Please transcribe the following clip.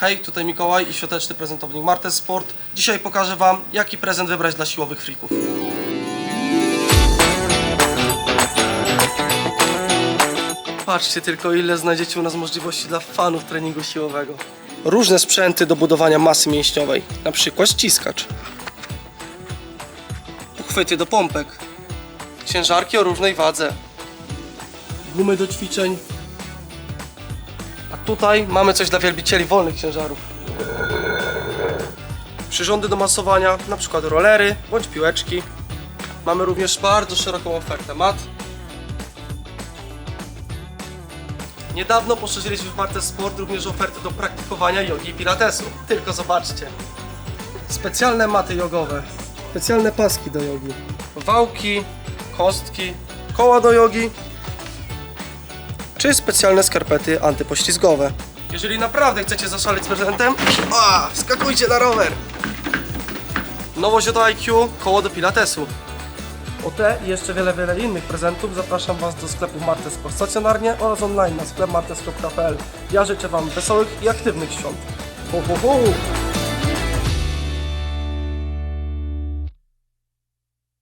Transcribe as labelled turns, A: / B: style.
A: Hej, tutaj Mikołaj i świąteczny prezentownik Martes Sport. Dzisiaj pokażę Wam, jaki prezent wybrać dla siłowych frików. Patrzcie tylko, ile znajdziecie u nas możliwości dla fanów treningu siłowego. Różne sprzęty do budowania masy mięśniowej, na przykład ściskacz. Uchwyty do pompek. Ciężarki o różnej wadze. Gumy do ćwiczeń. A tutaj mamy coś dla wielbicieli wolnych ciężarów. Przyrządy do masowania, na przykład rolery bądź piłeczki. Mamy również bardzo szeroką ofertę mat. Niedawno poszerzyliśmy w Martes Sport również ofertę do praktykowania jogi i pilatesu. Tylko zobaczcie. Specjalne maty jogowe, specjalne paski do jogi, wałki, kostki, koła do jogi, czy specjalne skarpety antypoślizgowe. Jeżeli naprawdę chcecie zaszaleć z prezentem, a, skakujcie na rower! Nowość od IQ, koło do pilatesu. O te i jeszcze wiele, wiele innych prezentów zapraszam Was do sklepu Martes Sport stacjonarnie oraz online na sklep martes.pl. Ja życzę Wam wesołych i aktywnych świąt. Ho, ho, ho!